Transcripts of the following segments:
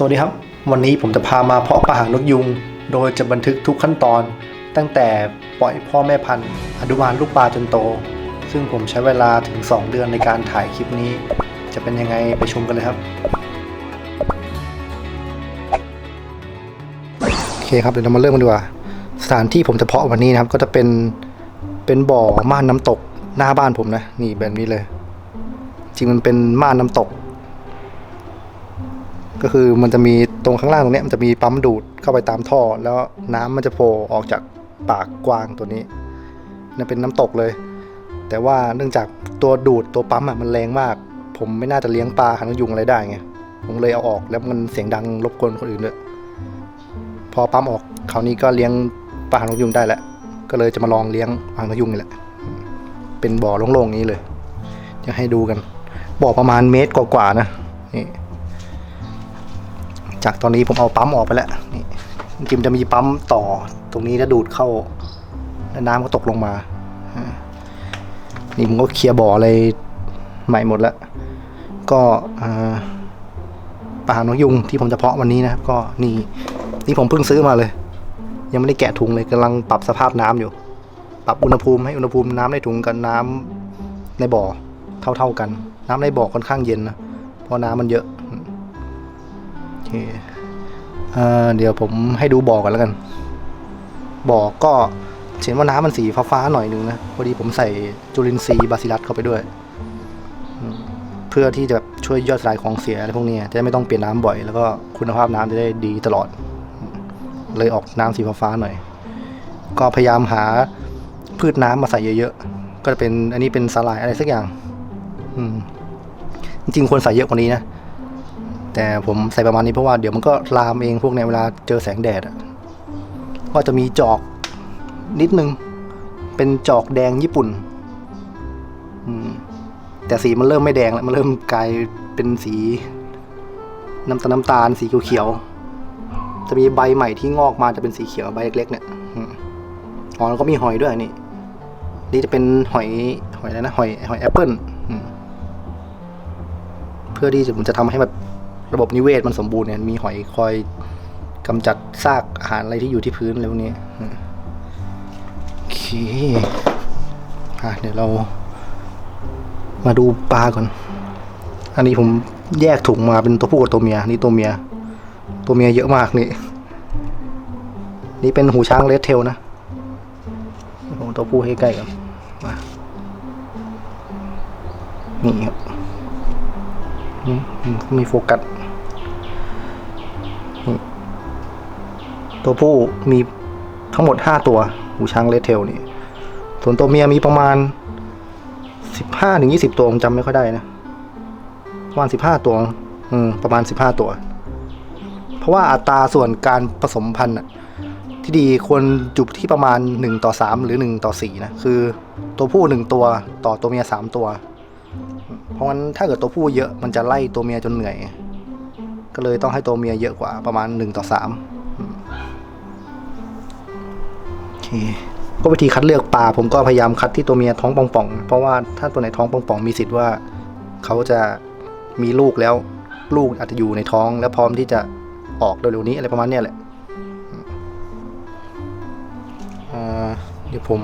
สวัสดีครับ วันนี้ผมจะพามาเพาะปลาหางนกยุง โดยจะบันทึกทุกขั้นตอน ตั้งแต่ปล่อยพ่อแม่พันธุ์อนุบาลลูกปลาจนโต ซึ่งผมใช้เวลาถึง 2 เดือนในการถ่ายคลิปนี้ จะเป็นยังไงไปชมกันเลยครับ โอเคครับเดี๋ยวเรามาเริ่มกันดีกว่า สถานที่ผมจะเพาะวันนี้นะครับ ก็จะเป็นเป็นบ่อม่านน้ำตกหน้าบ้านผมนะ นี่แบบนี้เลย จริงมันเป็นม่านน้ำตก ก็คือมันจะมีตรงข้างล่างตรงนี้มันจะมีปั๊มดูดเข้าไปตามท่อ แล้วน้ำมันจะโผล่ออกจากปากกวางตัวนี้นั่นเป็นน้ำตกเลย แต่ว่าเนื่องจากตัวดูดตัวปั๊มอะมันแรงมาก ผมไม่น่าจะเลี้ยงปลาหางนกยุงอะไรได้ไงผมเลยเอาออกแล้วมันเสียงดังรบกวนคนอื่นด้วยพอปั๊มออกคราวนี้ก็เลี้ยงปลาหางนกยุงได้แล้วก็เลยจะมาลองเลี้ยงหางนกยุงนี่แหละเป็นบ่อโล่งๆนี้เลยจะให้ดูกันบ่อประมาณเมตรกว่าๆนะนี่ จากตอนนี้ผมเอาปั๊มออกไปแล้วนี่จริงๆจะมีปั๊มต่อตรงนี้แล้วดูดเข้าแล้วน้ำก็ตกลงมานี่ผมก็เคลียร์บ่ออะไรใหม่หมดแล้ว ก็ปลาหานกยุงที่ผมจะเพาะวันนี้นะครับ ก็นี่นี่ผมเพิ่งซื้อมาเลย ยังไม่ได้แกะถุงเลยกำลังปรับสภาพน้ำอยู่ ปรับอุณหภูมิให้อุณหภูมิน้ำในถุงกับน้ำในบ่อเท่าๆกัน น้ำในบ่อค่อนข้างเย็นนะเพราะน้ำมันเยอะ เคเดี๋ยวผมให้ดูบ่อกันแล้วกัน บ่อก็เห็นว่าน้ำมันสีฟ้าๆหน่อยนึงนะ พอดีผมใส่จุลินทรีย์บาซิลัสเข้าไปด้วย เพื่อที่จะแบบช่วยย่อยสลายของเสียอะไรพวกนี้จะได้ไม่ต้องเปลี่ยนน้ำบ่อย แล้วก็คุณภาพน้ำจะได้ดีตลอด เลยออกน้ำสีฟ้าๆหน่อย ก็พยายามหาพืชน้ำมาใส่เยอะๆ ก็จะเป็นอันนี้เป็นสาหร่ายอะไรสักอย่าง อืมจริงๆควรใส่เยอะกว่านี้นะ แต่ผมใส่ประมาณนี้เพราะว่าเดี๋ยวมันก็ลามเองพวกในเวลาเจอแสงแดดอะก็จะมีจอกนิดนึง เป็นจอกแดงญี่ปุ่นแต่สีมันเริ่มไม่แดงแล้วมันเริ่มกลายเป็นสี น้ำตาลน้ำตาลสีเขียวๆจะมีใบใหม่ที่งอกมาจะเป็นสีเขียวใบเล็กๆเนี่ยอ๋อแล้วก็มีหอยด้วยนี่นี่จะเป็นหอยหอยอะไรนะหอยหอยแอปเปิลเพื่อที่จะมันจะทำให้แบบ ระบบนิเวศมันสมบูรณ์เนี่ยมีหอยคอยกำจัดซากอาหารอะไรที่อยู่ที่พื้นอะไรพวกนี้โอเคอะเดี๋ยวเรา มาดูปลาก่อน อันนี้ผมแยกถุงมาเป็นตัวผู้กับตัวเมีย นี่ตัวเมีย ตัวเมียเยอะมากนี่ นี่เป็นหูช้างเลดเทลนะผมตัวผู้ให้ใกล้กันมานี่ครับอืมอืมมีโฟกัส ตัวผู้มีทั้งหมด 5 ตัวหูช้างเลดเทลนี่ ส่วนตัวเมียมีประมาณ 15ถึง20 ตัวผมจำไม่ค่อยได้นะ ประมาณ 15 ตัว อืม ประมาณ 15 ตัว เพราะว่าอัตราส่วนการผสมพันธุ์ที่ดีควรจุบที่ประมาณ 1 ต่อ 3 หรือ 1 ต่อ 4 นะ คือตัวผู้ 1 ตัวต่อตัวเมีย 3 ตัว เพราะงั้นถ้าเกิดตัวผู้เยอะมันจะไล่ตัวเมียจนเหนื่อย ก็เลยต้องให้ตัวเมียเยอะกว่าประมาณ 1 ต่อ 3 เคก็วิธีคัดเลือกปลาผมก็พยายามคัดที่ตัวเมียท้องป่องๆ เพราะว่าถ้าตัวไหนท้องป่องๆ มีสิทธิ์ว่าเขาจะมีลูกแล้วลูกอาจจะอยู่ในท้องแล้วพร้อมที่จะออกเร็วๆนี้อะไรประมาณเนี้ยแหละเดี๋ยวผม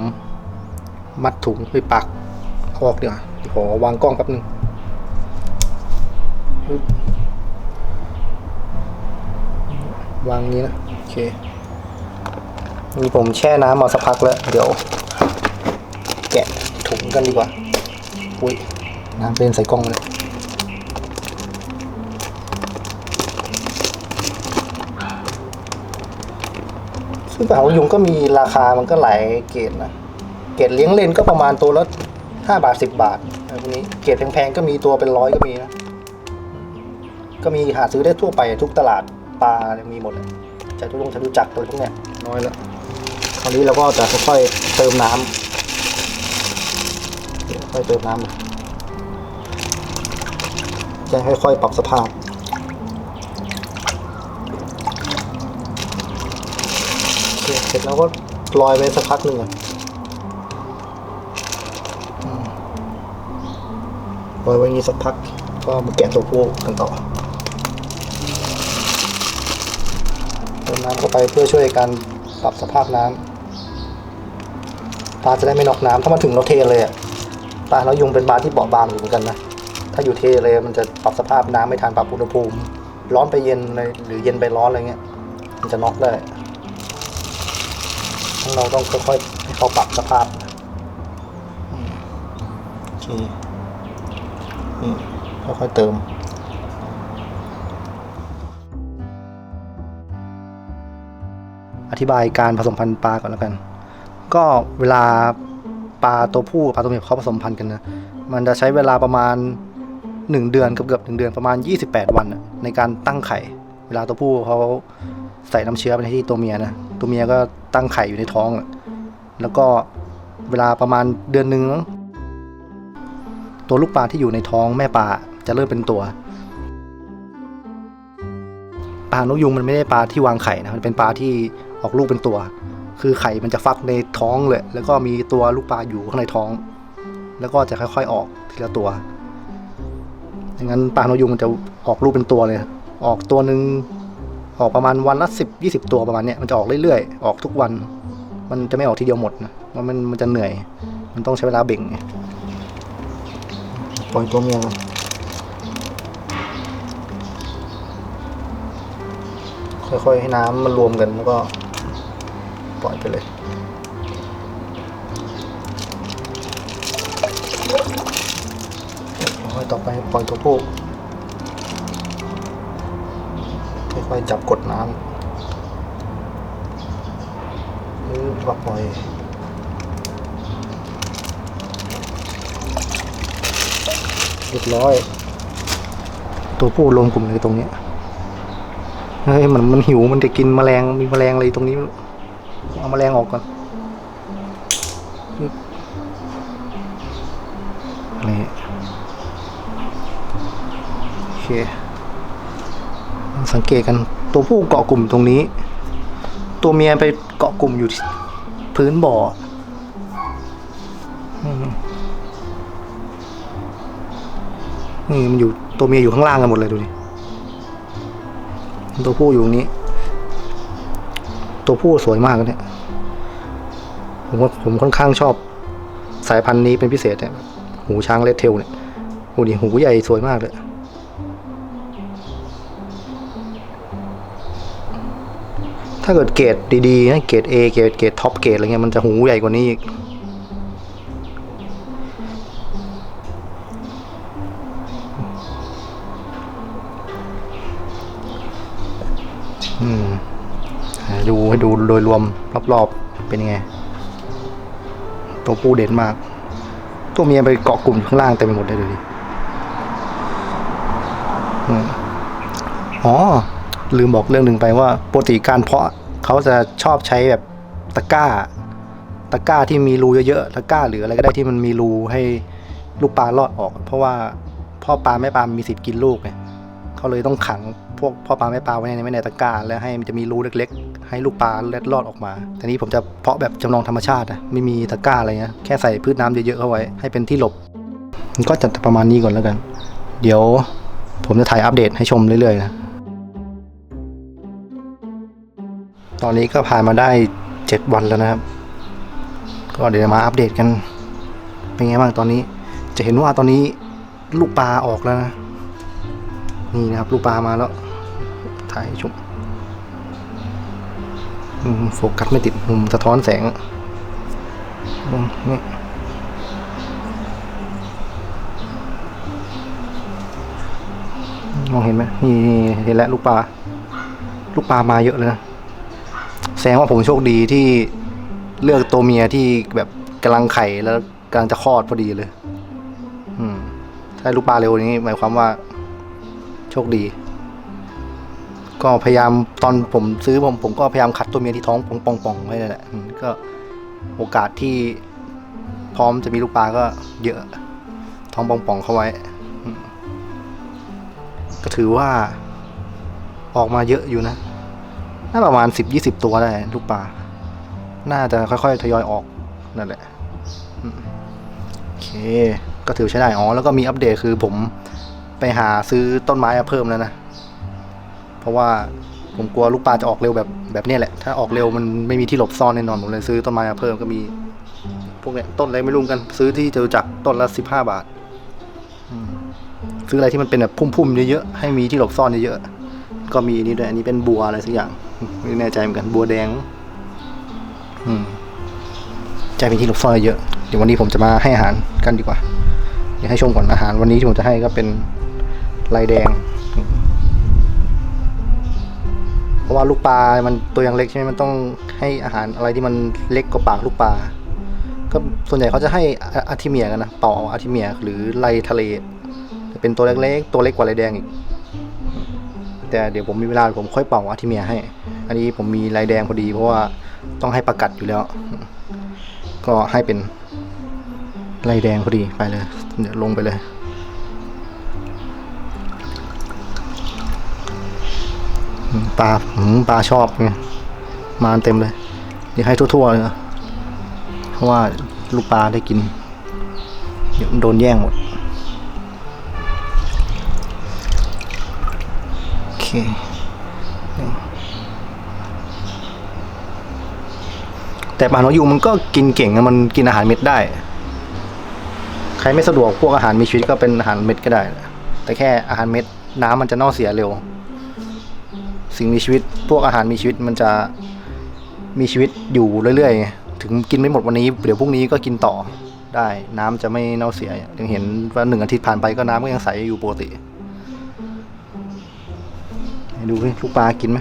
มัดถุงไปปักออกเดี๋ยวาเดี๋ยวขอวางกล้องแป๊บนึงวางนี้นะ โอเค นี่ผมแช่น้ำมาสักพักแล้ว เดี๋ยว แกะถุงกันดีกว่า อุ้ย น้ำเป็นใส่กล้องเลยซึ่งปลาหางยุงก็มีราคามันก็หลายเกรดนะ เกรดเลี้ยงเล่นก็ประมาณตัวละห้าบาทสิบบาทอะไรพวกนี้ เกรดแพงๆก็มีตัวเป็นร้อยก็มีนะ ก็มีหาซื้อได้ทั่วไปทุกตลาดปลามีหมดเลยจะทุกลงจะรู้จักตัวพวกเนี้ยน้อยแล้ว คราวนี้เราก็จะค่อยๆเติมน้ำค่อยเติมน้ำจะค่อยๆปรับสภาพเสร็จแล้วก็ลอยไปสักพักหนึ่งก่อนอืมลอยไว้นี้สักพักก็มาแกะตัวผู้กันต่อเติมน้ำเข้าไปเพื่อช่วยการปรับสภาพน้ำ ปลาจะได้ไม่นอกน้ำถ้ามาถึงเราเทเลยอะปลาแล้วยุงเป็นปลาที่เบาบางอยู่เหมือนกันนะถ้าอยู่เทเลยมันจะปรับสภาพน้ำไม่ทันปรับอุณหภูมิ ร้อนไปเย็นเลยหรือเย็นไปร้อนอะไรเงี้ย มันจะน็อกได้เราต้องค่อยๆให้เขาปรับสภาพโอเคนี่ค่อยๆเติมอธิบายการผสมพันธุ์ปลาก่อนแล้วกัน ก็เวลาปลาตัวผู้ปลาตัวเมียเขาผสมพันธุ์กันนะมันจะใช้เวลาประมาณ 1 เดือนเกือบเกือบหนึ่งเดือนประมาณ 28 วันในการตั้งไข่ เวลาตัวผู้เขาใส่น้ำเชื้อไปที่ตัวเมียนะตัวเมียก็ตั้งไข่อยู่ในท้อง แล้วก็เวลาประมาณเดือนหนึ่งมั้งตัวลูกปลาที่อยู่ในท้องแม่ปลาจะเริ่มเป็นตัวปลานกยุงมันไม่ได้ปลาที่วางไข่นะมันเป็นปลาที่ออกลูกเป็นตัว คือไข่มันจะฟักในท้องเลย แล้วก็มีตัวลูกปลาอยู่ข้างในท้อง แล้วก็จะค่อย ๆออกทีละตัวอย่างนั้นปลานกยุงมันจะออกลูกเป็นตัวเลยออกตัวหนึ่งออกประมาณวันละสิบยี่สิบตัวประมาณเนี้ยมันจะออกเรื่อยๆ ออกทุกวัน มันจะไม่ออกทีเดียวหมดนะมันมันมันจะเหนื่อย มันต้องใช้เวลาเบ่งไงปล่อยตัวเมียมันค่อยๆให้น้ำมันรวมกันแล้วก็ ปล่อยไปเลย ต่อไปปล่อยตัวผู้ค่อยๆจับกดน้ำนี่ก็ปล่อยเรียบร้อย ตัวผู้รวมกลุ่มเลยตรงนี้เฮ้ยมันมันหิวมันจะกินแมลงมีแมลงอะไรตรงนี้ เอามาแมลงออกก่อนนี่โอเค สังเกตกันตัวผู้เกาะกลุ่มตรงนี้ ตัวเมียไปเกาะกลุ่มอยู่พื้นบ่อนี่มันอยู่ตัวเมียอยู่ข้างล่างกันหมดเลยดูดิตัวผู้อยู่ตรงนี้ ตัวผู้สวยมากเลยเนี่ย ผมว่าผมค่อนข้างชอบ สายพันธุ์นี้เป็นพิเศษเนี่ย หูช้างเลดเทลเนี่ยหูดิหูใหญ่สวยมากเลยถ้าเกิดเกรดดีๆนะเกรด A เกรดเกรดท็อปเกรดอะไรเงี้ยมันจะหูใหญ่กว่านี้อีกอืม ดูให้ดูโดยรวมรอบๆเป็นยังไง ตัวผู้เด่นมาก ตัวเมียไปเกาะกลุ่มอยู่ข้างล่างเต็มไปหมดเลยดูดิอ๋อ ลืมบอกเรื่องหนึ่งไปว่าปกติการเพาะเขาจะชอบใช้แบบตะกร้า ตะกร้าที่มีรูเยอะๆ ตะกร้าหรืออะไรก็ได้ที่มันมีรูให้ลูกปลารอดออก เพราะว่าพ่อปลาแม่ปลามีสิทธิ์กินลูกไง เขาเลยต้องขังพวกพ่อปลาแม่ปลาไว้ในไว้ในตะกร้าแล้วให้มันจะมีรูเล็กๆ ให้ลูกปลาเล็ดลอดออกมาแต่นี้ผมจะเพาะแบบจำลองธรรมชาตินะไม่มีตะกร้าอะไรเงี้ยแค่ใส่พืชน้ำเยอะๆเข้าไว้ให้เป็นที่หลบมันก็จะประมาณนี้ก่อนแล้วกัน เดี๋ยวผมจะถ่ายอัปเดตให้ชมเรื่อยๆนะตอนนี้ก็ผ่านมาได้เจ็ดวันแล้วนะครับ ก็เดี๋ยวมาอัปเดตกัน เป็นไงบ้างตอนนี้ จะเห็นว่าตอนนี้ลูกปลาออกแล้วนะ นี่นะครับลูกปลามาแล้ว ถ่ายชุบอืมโฟกัสไม่ติดมุมสะท้อนแสงนี่มองเห็นไหมนี่เห็นแล้วลูกปลา ลูกปลามาเยอะเลยนะ แสดงว่าผมโชคดีที่เลือกตัวเมียที่แบบกำลังไข่แล้วกำลังจะคลอดพอดีเลย อืมถ้าลูกปลาเร็วนี้หมายความว่า โชคดี ก็พยายามตอนผมซื้อผมผมก็พยายามขัดตัวเมียที่ท้องป่องป่องๆไว้นั่นแหละก็โอกาสที่พร้อมจะมีลูกปลาก็เยอะ ท้องป่องป่องๆเข้าไว้ ก็ถือว่า ออกมาเยอะอยู่นะ น่าประมาณสิบยี่สิบตัวได้ลูกปลา น่าจะค่อยๆทยอยออกนั่นแหละโอเค ก็ถือใช้ได้ อ๋อ แล้วก็มีอัปเดตคือผม ไปหาซื้อต้นไม้มาเพิ่มแล้วนะ เพราะว่าผมกลัวลูกปลาจะออกเร็วแบบแบบนี้แหละ ถ้าออกเร็วมันไม่มีที่หลบซ่อนแน่นอน ผมเลยซื้อต้นไม้มาเพิ่มก็มี พวกเนี้ยต้นอะไรไม่รู้กัน ซื้อที่จตุจักต้นละสิบห้าบาทซื้ออะไรที่มันเป็นแบบพุ่มๆเยอะๆให้มีที่หลบซ่อนเยอะๆก็มีนนี้ด้วยอันนี้เป็นบัวอะไรสักอย่างไม่แน่ใจเหมือนกันบัวแดง อืมใจมีที่หลบซ่อนเยอะเดี๋ยววันนี้ผมจะมาให้อาหารกันดีกว่า เดี๋ยวให้ชมก่อนอาหารวันนี้ที่ผมจะให้ก็เป็น ลายแดง เพราะว่าลูกปลา มันตัวยังเล็กใช่ไหมมันต้องให้อาหารอะไรที่มันเล็กกว่าปากลูกปลา ก็ส่วนใหญ่เขาจะให้อาทิเมียกันนะ เป่าอาทิเมียหรือไลทะเลจะเป็นตัวเล็กๆ ตัวเล็กกว่าลายแดงอีก แต่เดี๋ยวผมมีเวลาผมค่อยเป่าอาทิเมียให้ อันนี้ผมมีลายแดงพอดี เพราะว่าต้องให้ประกัดอยู่แล้ว ก็ให้เป็นลายแดงพอดีไปเลย เดี๋ยวลงไปเลย ปลาอืมปลาชอบไงมาเต็มเลยเดี๋ยวให้ทั่วๆเลยนะเพราะว่าลูกปลาได้กินเดี๋ยวมันโดนแย่งหมดโอเคแต่ปลานกยูมันก็กินเก่งนะมันกินอาหารเม็ดได้ ใครไม่สะดวกพวกอาหารมีชีวิตก็เป็นอาหารเม็ดก็ได้ แต่แค่อาหารเม็ดน้ำมันจะเน่าเสียเร็ว สิ่งมีชีวิต พวกอาหารมีชีวิตมันจะมีชีวิตอยู่เรื่อยๆ ถึงกินไม่หมดวันนี้ เดี๋ยวพรุ่งนี้ก็กินต่อได้ น้ำจะไม่เน่าเสียยังเห็นว่าหนึ่งอาทิตย์ผ่านไปก็น้ำก็ยังใสอยู่ปกติดูสิลูกปลากินไหม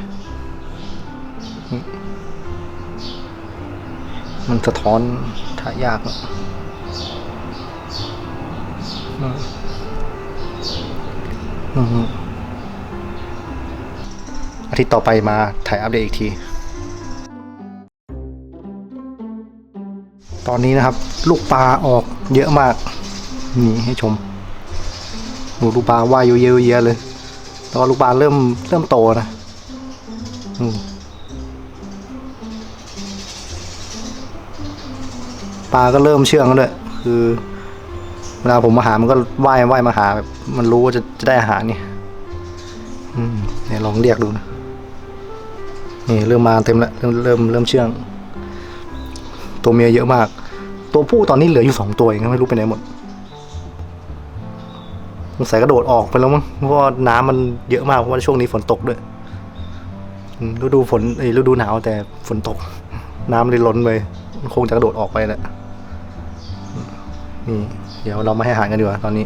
มันสะท้อนถ่ายยากอะอืมอืม อาทิตย์ต่อไปมาถ่ายอัปเดตอีกที ตอนนี้นะครับ ลูกปลาออกเยอะมาก นี่ให้ชมดูลูกปลาว่ายเยอะๆเยอะเลยแล้วก็ลูกปลาเริ่มเริ่มโตนะอืมปลาก็เริ่มเชื่องแล้วด้วยคือเวลาผมมาหามันก็ว่ายว่ายมาหาแบบมันรู้ว่าจะจะได้อาหารนี่ อืมเนี่ยลองเรียกดูนะ นี่เริ่มมาเต็มแล้วเริ่มเริ่มเริ่มเชื่อง ตัวเมียเยอะมาก ตัวผู้ตอนนี้เหลืออยู่สองตัวเองไม่รู้ไปไหนหมดสงสัยกระโดดออกไปแล้วมั้งเพราะว่าน้ำมันเยอะมากเพราะว่าช่วงนี้ฝนตกด้วยฤดูฝนเอ้ฤดูหนาวแต่ฝนตก น้ำเลยล้นไปคงจะกระโดดออกไปแหละนี่เดี๋ยวเรามาให้อาหารกันดีกว่าตอนนี้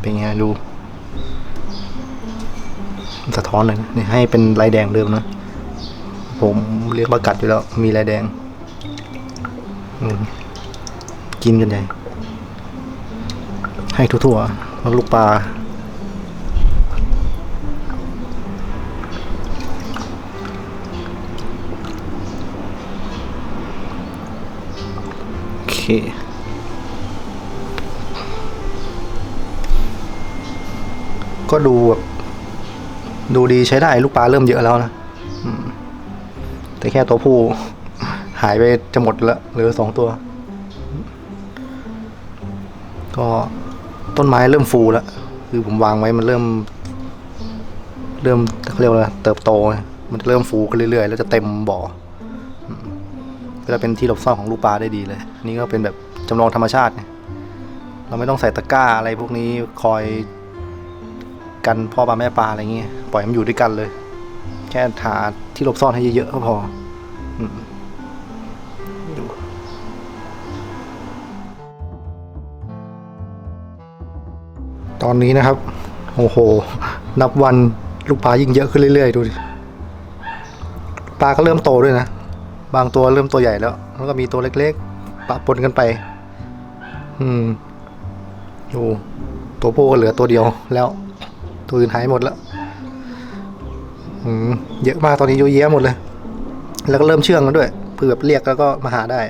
เป็นไงดูสะท้อนเลยนะนี่ให้เป็นลายแดงเดิมนะ ผมเลี้ยงประกัดอยู่แล้ว มีลายแดง กินกันใหญ่ ให้ทั่วๆลูกปลาโอเคก็ดูแบบดูดีใช้ได้ลูกปลาเริ่มเยอะแล้วนะ แต่แค่ตัวผู้หายไปจะหมดล้วเหลือสองตัว ก็ต้นไม้เริ่มฟูแล้วคือผมวางไว้มันเริ่ม เริ่มเขาเรียกว่าอะเติบโต มันเริ่มฟูขึ้นเรื่อยๆ แล้วจะเต็มบ่อก็จะเป็นที่หลบซ่อนของลูกปลาได้ดีเลย นี่ก็เป็นแบบจำลองธรรมชาติเราไม่ต้องใส่ตะกร้าอะไรพวกนี้คอยกันพ่อปลาแม่ปลาอะไรเงี้ยปล่อยมันอยู่ด้วยกันเลย แค่หาที่หลบซ่อนให้เยอะๆก็พอตอนนี้นะครับ โอ้โห นับวันลูกปลายิ่งเยอะขึ้นเรื่อยๆ ดูดิ ปลาก็เริ่มโตด้วยนะ บางตัวเริ่มตัวใหญ่แล้ว แล้วก็มีตัวเล็กๆ ปะปนกันไป อืมดูตัวผู้ก็เหลือตัวเดียวแล้ว ตัวอื่นหายหมดแล้ว เยอะมากตอนนี้เยอะแยะหมดเลย แล้วก็เริ่มเชื่องแล้วด้วยเพื่อแบบเรียกแล้วก็มาหาได้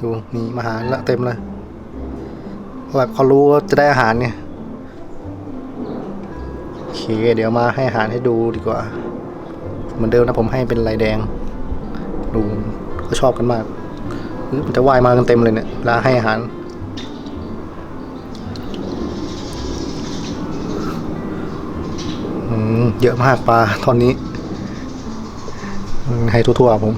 ดูนี่มาหาละเต็มเลยแบบเขารู้ว่าจะได้อาหารไงโอเคเดี๋ยวมาให้อาหารให้ดูดีกว่า เหมือนเดิมนะผมให้เป็นลายแดง ดูก็ชอบกันมากมันจะว่ายมากันเต็มเลยเนี่ยเวลาให้อาหาร เยอะมากปลาตอนนี้ ให้ทั่วๆผม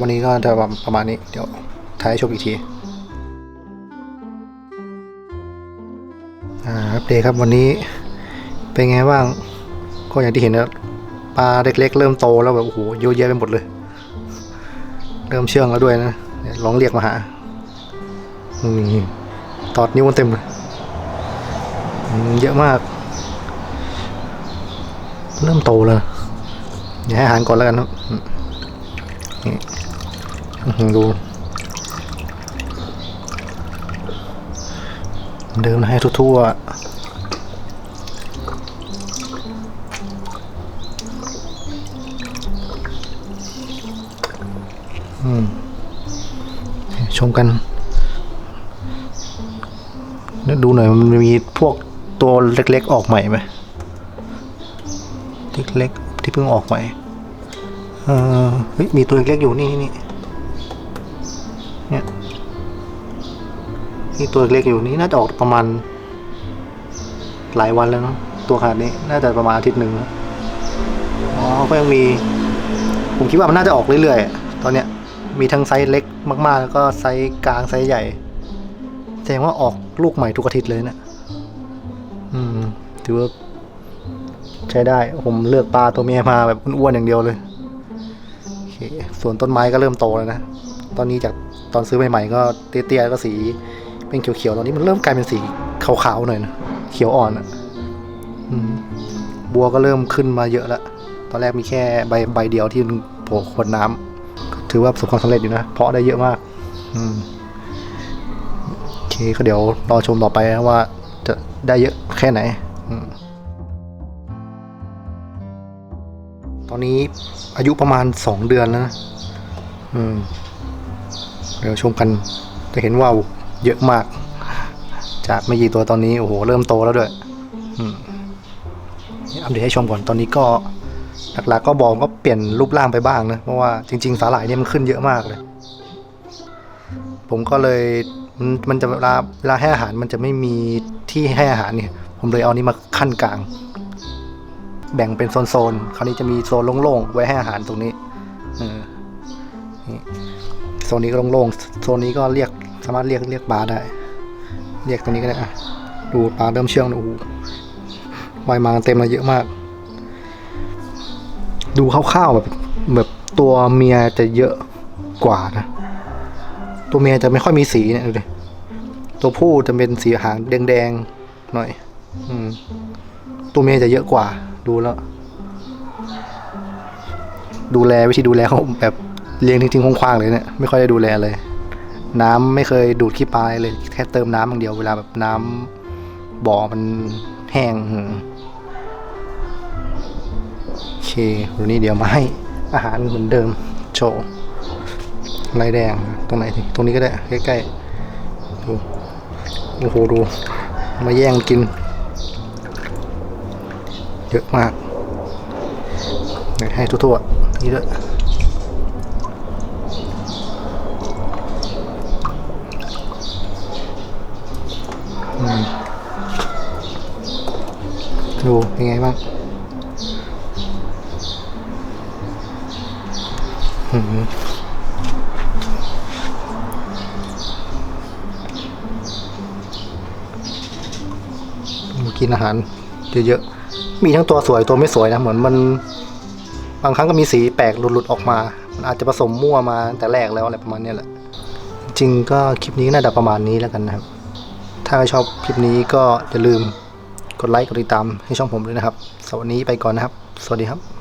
วันนี้ก็จะประมาณนี้ เดี๋ยวท้ายให้ชมอีกทีอ่าอัปเดตครับวันนี้เป็นไงบ้าง ก็อย่างที่เห็นนะปลาเล็กๆ เริ่มโตแล้วแบบโอ้โหเยอะแยะไปหมดเลย เริ่มเชื่องแล้วด้วยนะเนี่ยลองเรียกมาหานี่ตอดนิ้วมันเต็มเลยอืมเยอะมาก เริ่มโตแล้วอย่าให้อาหารก่อนแล้วกันครับนี่ดู เดิมนให้ทั่วๆ ชมกันดูหน่อยมันมีพวกตัวเล็กๆออกใหม่ไหมเล็กๆที่เพิ่งออกใหม่เออเฮ้ยมีตัวเล็กๆอยู่นี่นี่นี่เนี่ยนี่ตัวเล็กอยู่นี่น่าจะออกประมาณ หลายวันแล้วเนาะตัวขนาดนี้น่าจะประมาณอาทิตย์หนึ่งแล้วอ๋อก็ยังมี ผมคิดว่ามันน่าจะออกเรื่อยๆตอนเนี้ย มีทั้งไซส์เล็กมาก ๆ แล้วก็ไซส์กลางไซส์ใหญ่ แสดงว่าออกลูกใหม่ทุกอาทิตย์เลยเนะี่ยอืม ถือว่า ใช้ได้ ผมเลือกปลาตัวเมียมาแบบอ้วนๆอย่างเดียวเลยโอเคส่วนต้นไม้ก็เริ่มโตแล้วนะ ตอนนี้จากตอนซื้อใหม่ๆก็เตี้ยๆก็สีเป็นเขียวๆ ตอนนี้มันเริ่มกลายเป็นสีขาวๆหน่อยนะเขียวอ่อนอะบัวก็เริ่มขึ้นมาเยอะแล้ว ตอนแรกมีแค่ใบใบเดียวที่โผล่ขวดน้ำ ถือว่าประสบความสำเร็จอยู่นะ เพาะได้เยอะมาก อืมโอเคก็เดี๋ยวรอชมต่อไปนะว่าจะได้เยอะแค่ไหนอืมตอนนี้อายุประมาณสองเดือนแล้วนะอืมเดี๋ยวชมกันจะเห็นว่าเยอะมาก จากไม่กี่ตัวตอนนี้ โอ้โห เริ่มโตแล้วด้วยอืมนี่อัปเดตให้ชมก่อนตอนนี้ก็ หลักๆก็บอกก็เปลี่ยนรูปร่างไปบ้างนะเพราะว่าจริง ๆ สาหร่ายเนี่ยมันขึ้นเยอะมากเลย ผมก็เลยมันมันจะเวลาเวลาให้อาหารมันจะไม่มีที่ให้อาหารเนี่ย ผมเลยเอานี้มาขั้นกลาง แบ่งเป็นโซนๆคราวนี้จะมีโซนโล่งๆไว้ให้อาหารตรงนี้เออโซนนี้ก็โล่งๆโซนนี้ก็เรียกสามารถเรียกเรียกปลาได้ เรียกตรงนี้ก็ได้อะดูปลาเริ่มเชื่องโอ้โหวายมากันเต็มเลยเยอะมาก ดูคร่าวๆแบบแบบตัวเมียจะเยอะกว่านะ ตัวเมียจะไม่ค่อยมีสีเนี่ยดูดิตัวผู้จะเป็นสีหางแดงๆหน่อย อืม ตัวเมียจะเยอะกว่า ดูแล้ว ดูแลวิธีดูแลเขาแบบเลี้ยงทิ้งๆคว้างๆเลยเนี่ยไม่ค่อยได้ดูแลเลย น้ำไม่เคยดูดขี้ปลาเลย แค่เติมน้ำอย่างเดียวเวลาแบบน้ำบ่อมันแห้งอืม เควันนี้เดี๋ยวมาให้อาหารเหมือนเดิมโชว์ลายแดงตรงไหนทีตรงนี้ก็ได้ใกล้ๆดูโอ้โหดูมาแย่งกิน เยอะมากให้ทั่วๆนี่ด้วยดูเป็นไงบ้าง กินอาหารเยอะๆ มีทั้งตัวสวยตัวไม่สวยนะ เหมือนมัน บางครั้งก็มีสีแปลกหลุดๆออกมา มันอาจจะผสมมั่วมาแต่แรกแล้วอะไรประมาณนี้แหละ จริงก็คลิปนี้น่าจะประมาณนี้แล้วกันนะครับ ถ้าชอบคลิปนี้ก็อย่าลืมกดไลค์กดติดตามให้ช่องผมด้วยนะครับสวัสดีไปก่อนนะครับ สวัสดีครับ